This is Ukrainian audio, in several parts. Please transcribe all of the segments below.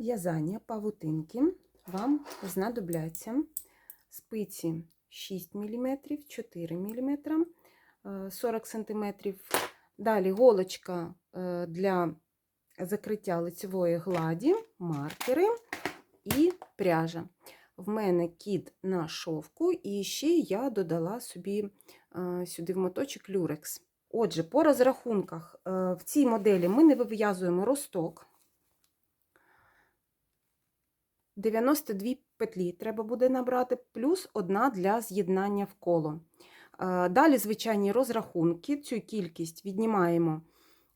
В'язання павутинки вам знадобляться спиці 6 мм, 4 мм, 40 см. Далі голочка е, для закриття лицевої гладі, маркери і пряжа. В мене кіт на шовку, і ще я додала собі е, сюди в моточок люрекс. Отже, по розрахунках е, в цій моделі ми не вив'язуємо росток. 92 петлі треба буде набрати, плюс одна для з'єднання в коло. Е, Далі звичайні розрахунки. Цю кількість віднімаємо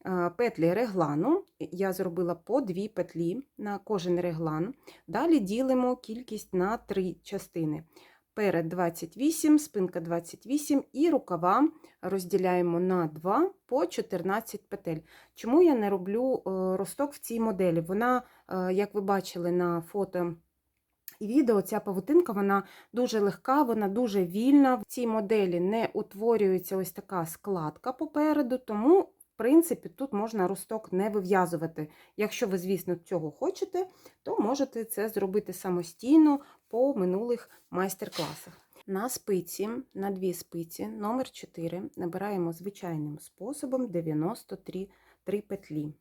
е, петлі реглану. Я зробила по 2 петлі на кожен реглан. Далі ділимо кількість на 3 частини. Перед 28, спинка 28 і рукава розділяємо на 2 по 14 петель. Чому я не роблю е, росток в цій моделі? Вона, е, як ви бачили на фото і відео, ця павутинка вона дуже легка, вона дуже вільна. В цій моделі не утворюється ось така складка попереду, тому, принципі, тут можна росток не вив'язувати. Якщо ви, звісно, цього хочете, то можете це зробити самостійно по минулих майстер-класах. На спиці, на дві спиці, номер 4 набираємо звичайним способом 93 3 петлі.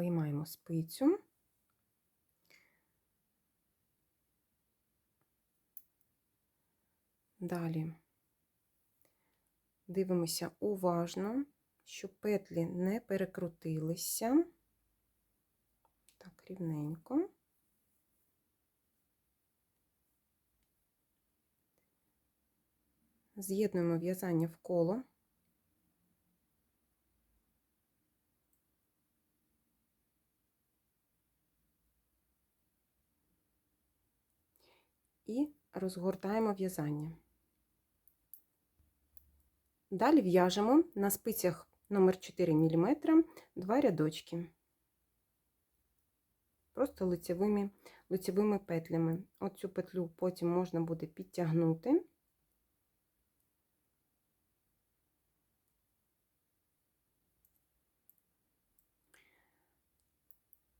Виймаємо спицю. Далі дивимося уважно, щоб петлі не перекрутилися. Так, рівненько. З'єднуємо в'язання в коло. І розгортаємо в'язання. Далі в'яжемо на спицях номер 4 мм два рядочки. Просто лицевими, лицевими петлями. Оцю петлю потім можна буде підтягнути.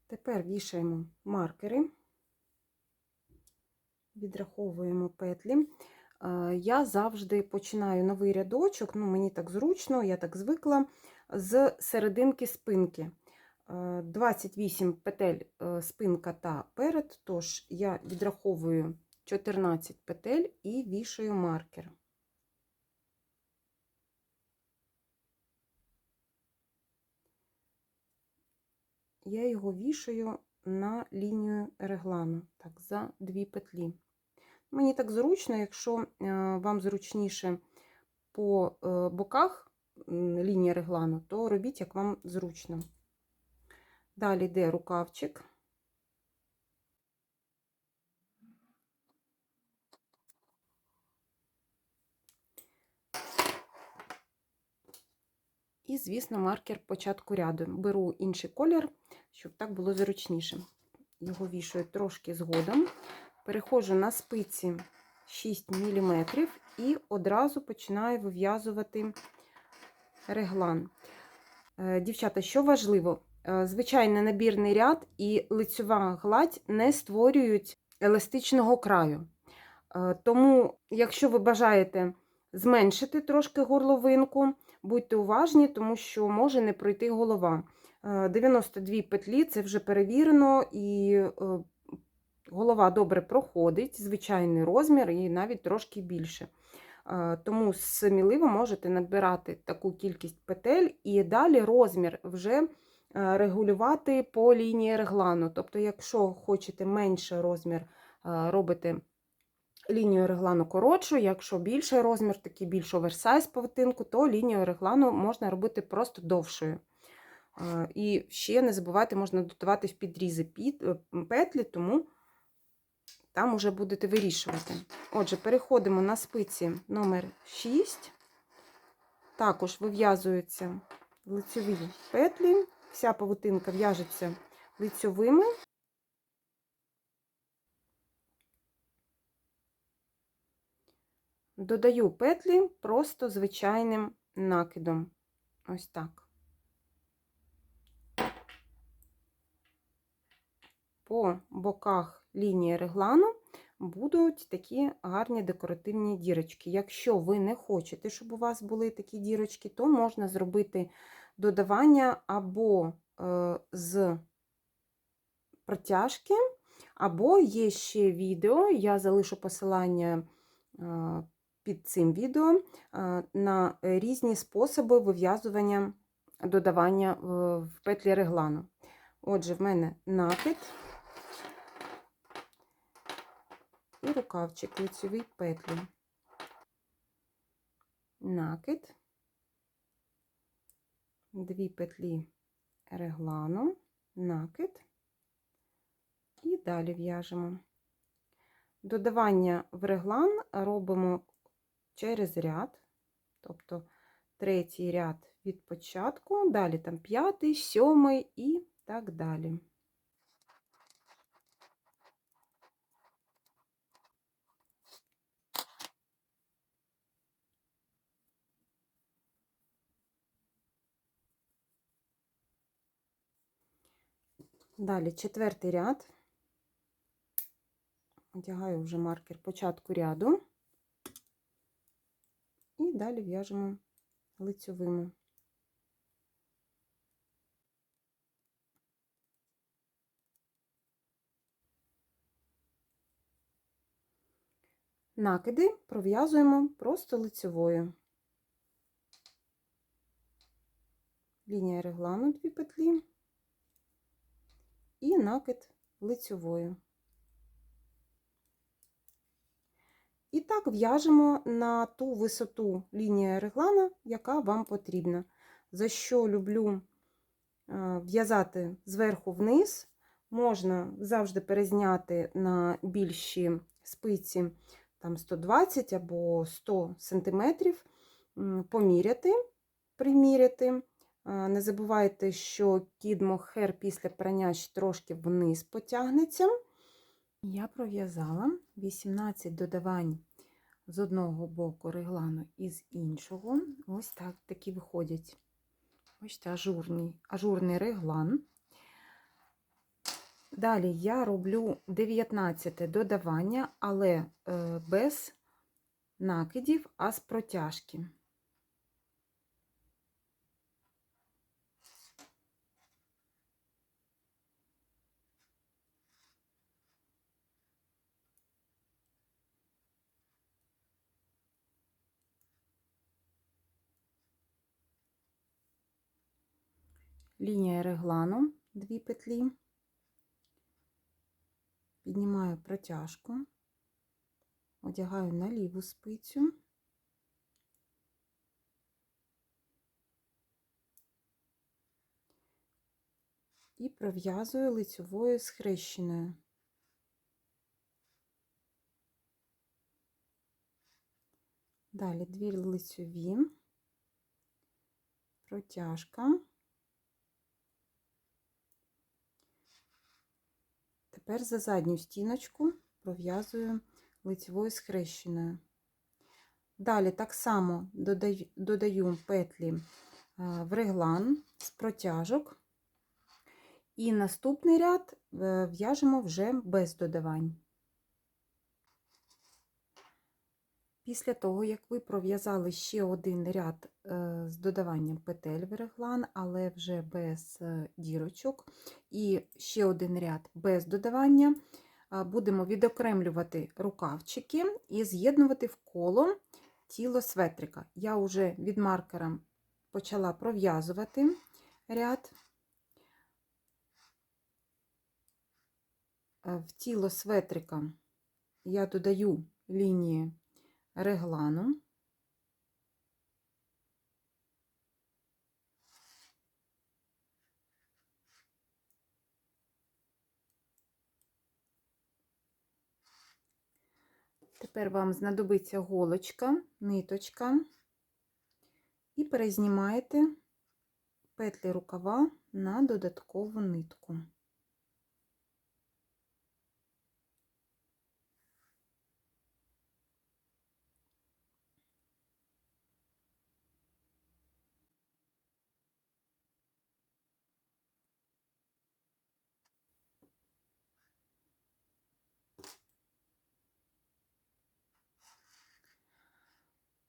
Тепер вішаємо маркери, відраховуємо петлі. Я завжди починаю новий рядочок, ну мені так зручно, я так звикла, з серединки спинки. 28 петель е, спинка та перед, тож я відраховую 14 петель і вішаю маркер. Я його вішаю на лінію реглану, так, за дві петлі. Мені так зручно, якщо е, вам зручніше по е, боках лінії реглану, то робіть, як вам зручно. Далі йде рукавчик. І, звісно, маркер початку ряду. Беру інший колір, щоб так було зручніше. Його вішаю трошки згодом. Переходжу на спиці 6 мм і одразу починаю вив'язувати реглан. Е, дівчата, що важливо, е, звичайний набірний ряд і лицьова гладь не створюють еластичного краю. Е, тому, якщо ви бажаєте зменшити трошки горловинку, будьте уважні, тому що може не пройти голова. 92 петлі це вже перевірено, і голова добре проходить, звичайний розмір і навіть трошки більше. Тому сміливо можете набирати таку кількість петель і далі розмір вже регулювати по лінії реглану. Тобто, якщо хочете менше розмір, робите лінію реглану коротшу, якщо більший розмір, такий більш оверсайз павутинку, то лінію реглану можна робити просто довшою. І ще не забувайте, можна додавати в підрізи е, петлі, тому там уже будете вирішувати. Отже, переходимо на спиці номер 6. Також вив'язуються лицьові петлі, вся павутинка в'яжеться лицьовими. Додаю петлі просто звичайним накидом. Ось так. По боках лінії реглану будуть такі гарні декоративні дірочки. Якщо ви не хочете, щоб у вас були такі дірочки, то можна зробити додавання або е, з протяжки, або є ще відео, я залишу посилання е, під цим відео е, на різні способи вив'язування додавання в петлі реглану. Отже, в мене накид і рукавчик лицеві петлі. Накид, дві петлі реглану, накид і далі в'яжемо. Додавання в реглан робимо через ряд, тобто третій ряд від початку, далі там п'ятий, сьомий і так далі. Далі четвертий ряд, одягаю вже маркер початку ряду, і далі в'яжемо лицьовими. Накиди пров'язуємо просто лицьовою. Лінія реглану дві петлі і накид лицьовою. І так в'яжемо на ту висоту лінії реглана, яка вам потрібна. За що люблю в'язати зверху вниз, можна завжди перезняти на більші спиці там 120 або 100 см, поміряти, приміряти. Не забувайте, що кід мохер після прання трошки вниз потягнеться. Я пров'язала 18 додавань з одного боку реглану і з іншого. Ось так такі виходять. Це ажурний, ажурний реглан. Далі я роблю 19 додавання, але е, без накидів, а з протяжки. Лінія реглану, дві петлі, піднімаю протяжку, одягаю на ліву спицю. І пров'язую лицьовою схрещеною. Далі дві лицьові, протяжка. Тепер за задню стіночку пров'язую лицевою схрещеною. Далі так само додаю, петлі в реглан з протяжок, і наступний ряд е, в'яжемо вже без додавань. Після того, як ви пров'язали ще один ряд е, з додаванням петель в реглан, але вже без е, дірочок, і ще один ряд без додавання, будемо відокремлювати рукавчики і з'єднувати в коло тіло светрика. Я вже від маркера почала пров'язувати ряд. Е, в тіло светрика я додаю лінії реглану. Тепер вам знадобиться голочка, ниточка, і перезнімаєте петлі рукава на додаткову нитку.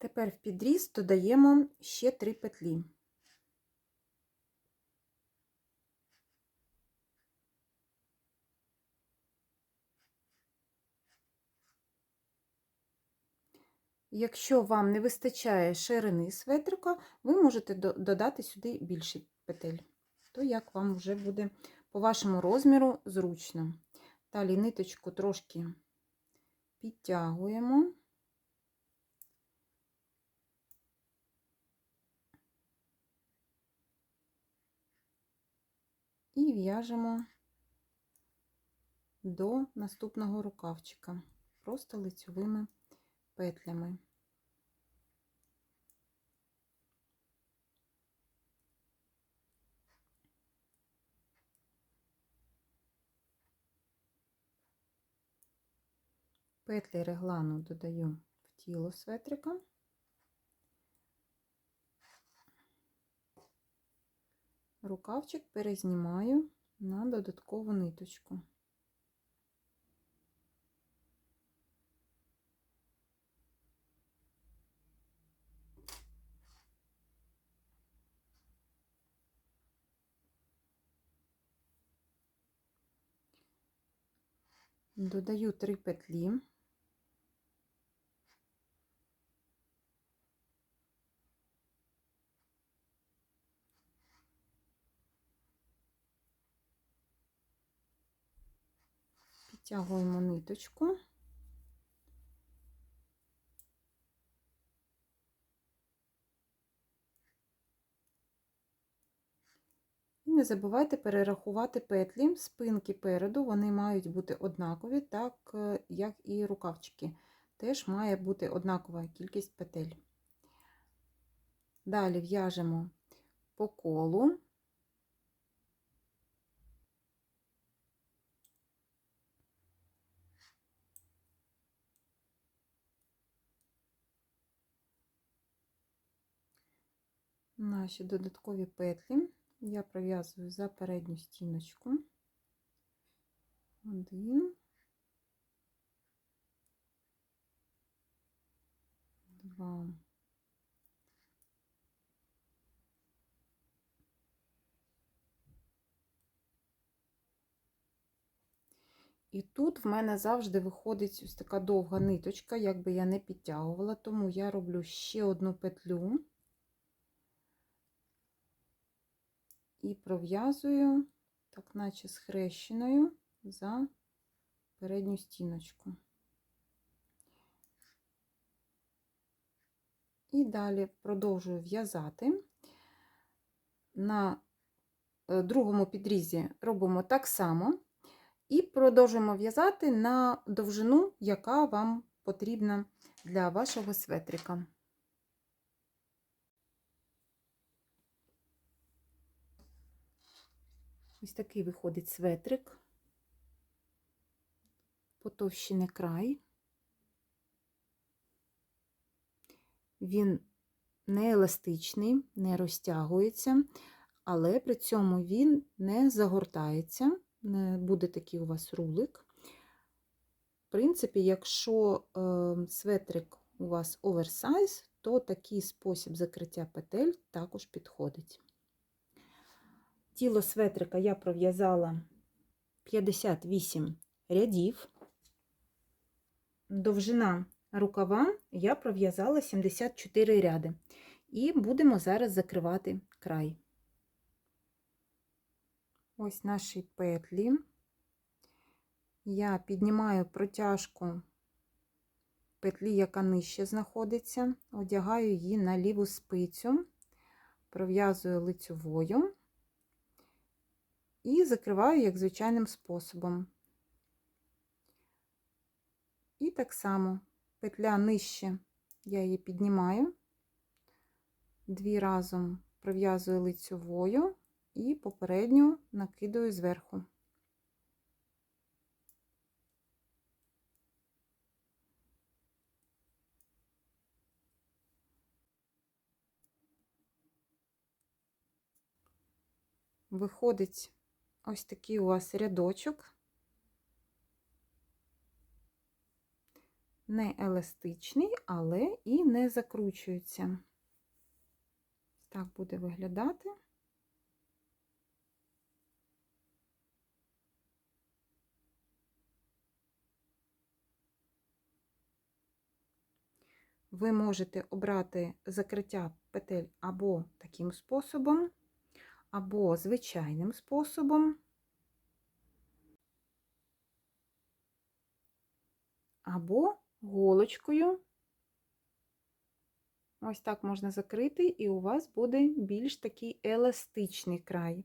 Тепер в підріз додаємо ще 3 петлі. Якщо вам не вистачає ширини светрика, ви можете додати сюди більше петель. То як вам вже буде по вашому розміру зручно. Далі ниточку трошки підтягуємо. І в'яжемо до наступного рукавчика, просто лицьовими петлями. Петлі реглану додаю в тіло светрика. Рукавчик перезнімаю на додаткову ниточку. Додаю три петлі. Підтягуємо ниточку. І не забувайте перерахувати петлі, спинки переду, вони мають бути однакові, так е, як і рукавчики. Теж має бути однакова кількість петель. Далі в'яжемо по колу. Наші додаткові петлі я пров'язую за передню стіночку. Один, два, І тут в мене завжди виходить ось така довга ниточка, якби я не підтягувала, тому я роблю ще одну петлю. І пров'язую, так наче схрещеною за передню стіночку. І далі продовжую в'язати. На е, другому підрізі робимо так само і продовжуємо в'язати на довжину, яка вам потрібна для вашого светрика. Ось такий виходить светрик, потовщений край. Він не еластичний, не розтягується, але при цьому він не загортається, не буде такий у вас рулик. В принципі, якщо е, светрик у вас оверсайз, то такий спосіб закриття петель також підходить. Тіло светрика я пров'язала 58 рядів. Довжина рукава я пров'язала 74 ряди. І будемо зараз закривати край. Ось наші петлі. Я піднімаю протяжку петлі, яка нижче знаходиться, одягаю її на ліву спицю, пров'язую лицьовою і закриваю як звичайним способом. І так само петля нижче я її піднімаю, дві разом пров'язую лицьовою і попередню накидаю зверху. Виходить ось такий у вас рядочок. не еластичний, але і не закручується. Так буде виглядати. Ви можете обрати закриття петель або таким способом, або звичайним способом, або голочкою. Ось так можна закрити, і у вас буде більш такий еластичний край.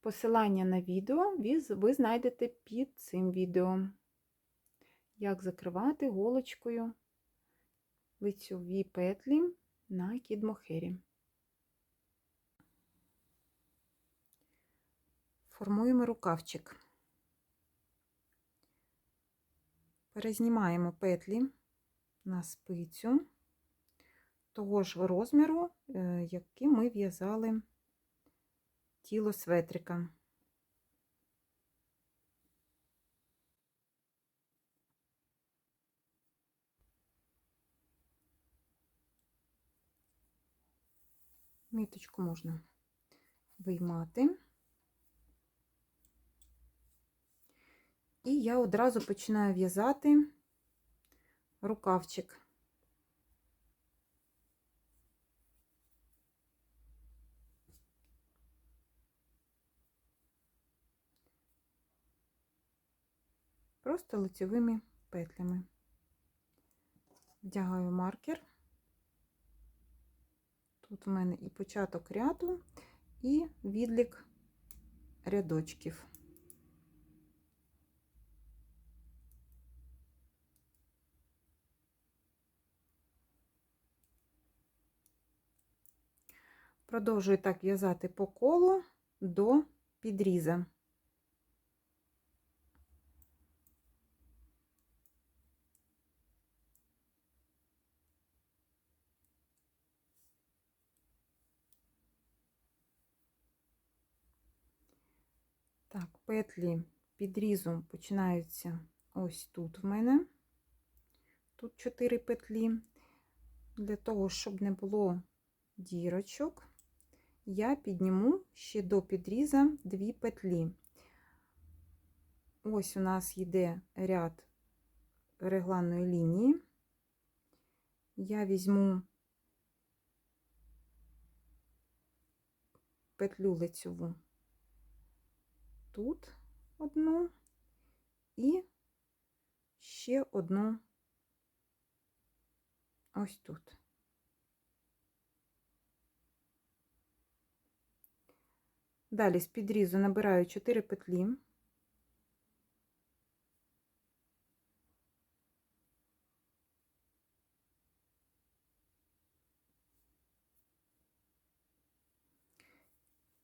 Посилання на відео ви знайдете під цим відео. Як закривати голочкою лицьові петлі на кідмохері. Формуємо рукавчик. Перезнімаємо петлі на спицю того ж розміру, е, який ми в'язали тіло светрика. Ниточку можна виймати. І я одразу починаю в'язати рукавчик. Просто лицевими петлями. Вдягаю маркер. Тут в мене і початок ряду, і відлік рядочків. Продовжую так в'язати по колу до підріза. Так, петлі підрізу починаються ось тут в мене. Тут 4 петлі. Для того, щоб не було дірочок, я підніму ще до підріза 2 петлі. Ось у нас йде ряд регланної лінії. Я візьму петлю лицьову тут одну і ще одну ось тут. Далі з підрізу набираю 4 петлі.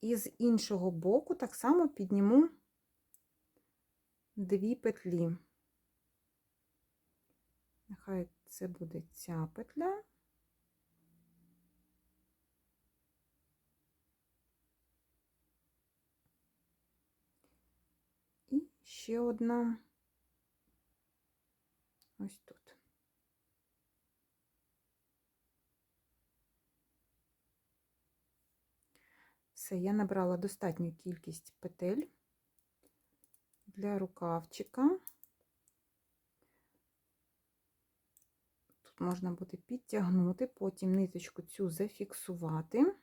І з іншого боку так само підніму дві петлі. Нехай це буде ця петля. І ще одна ось тут. Все, я набрала достатню кількість петель для рукавчика. Тут можна буде підтягнути, потім ниточку цю зафіксувати.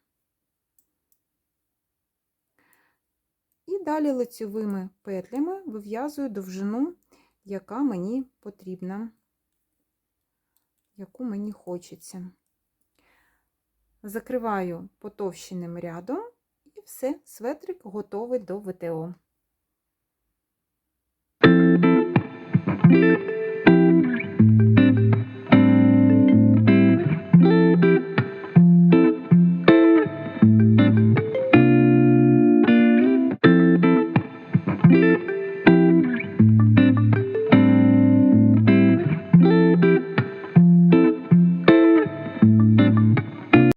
Далі лицьовими петлями вив'язую довжину, яка мені потрібна, яку мені хочеться. Закриваю потовщеним рядом і все, светрик готовий до ВТО.